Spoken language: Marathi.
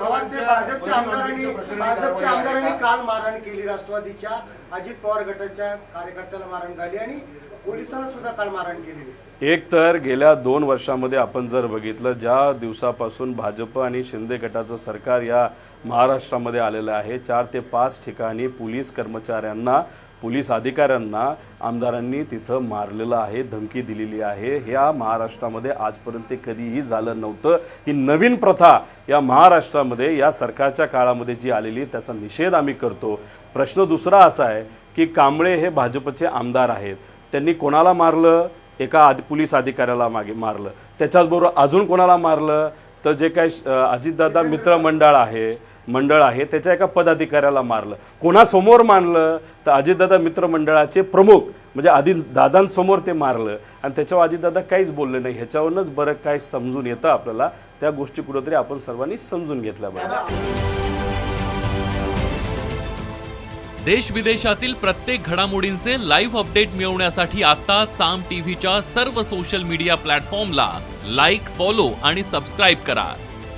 भाजपच्या आमदारांनी भाजपच्या आमदारांनी काल मारहाण केली राष्ट्रवादीच्या. अजित पवार गटाच्या कार्यकर्त्याला मारहाण झाली आणि पोलिसांना सुद्धा काल मारहाण केलेली. एक तर गेल्या दोन वर्षामध्ये आपण जर बघितलं ज्या दिवसापासून भाजप आणि शिंदे गटाचं सरकार या महाराष्ट्रामध्ये आलेलं आहे चार ते पाच ठिकाणी पोलीस कर्मचाऱ्यांना पोलीस अधिकाऱ्यांना आमदारांनी तिथं मारलेलं आहे धमकी दिलेली आहे. ह्या महाराष्ट्रामध्ये आजपर्यंत ते कधीही झालं नव्हतं. ही नवीन प्रथा या महाराष्ट्रामध्ये या सरकारच्या काळामध्ये जी आलेली त्याचा निषेध आम्ही करतो. प्रश्न दुसरा असा आहे की कांबळे हे भाजपचे आमदार आहेत. त्यांनी कोणाला मारलं? एका आद पोलीस अधिकाऱ्याला मागे मारलं. त्याच्याचबरोबर अजून कोणाला मारलं? तर जे काही अजितदादा मित्रमंडळ आहे मंडळ आहे त्याच्या एका पदाधिकाऱ्याला मारलं. कोणासमोर मारलं तर अजितदादा मित्रमंडळाचे प्रमुख म्हणजे आधी दादांसमोर ते मारलं. आणि त्याच्यावर अजितदादा काहीच बोलले नाही. ह्याच्यावरूनच बरं काय समजून येतं आपल्याला. त्या गोष्टी कुठंतरी आपण सर्वांनी समजून घेतल्या पाहिजे. देश विदेशातील प्रत्येक घडामोडींचे लाईव्ह अपडेट मिळवण्यासाठी आता साम टीव्हीच्या सर्व सोशल मीडिया प्लॅटफॉर्मला लाईक फॉलो आणि सबस्क्राईब करा.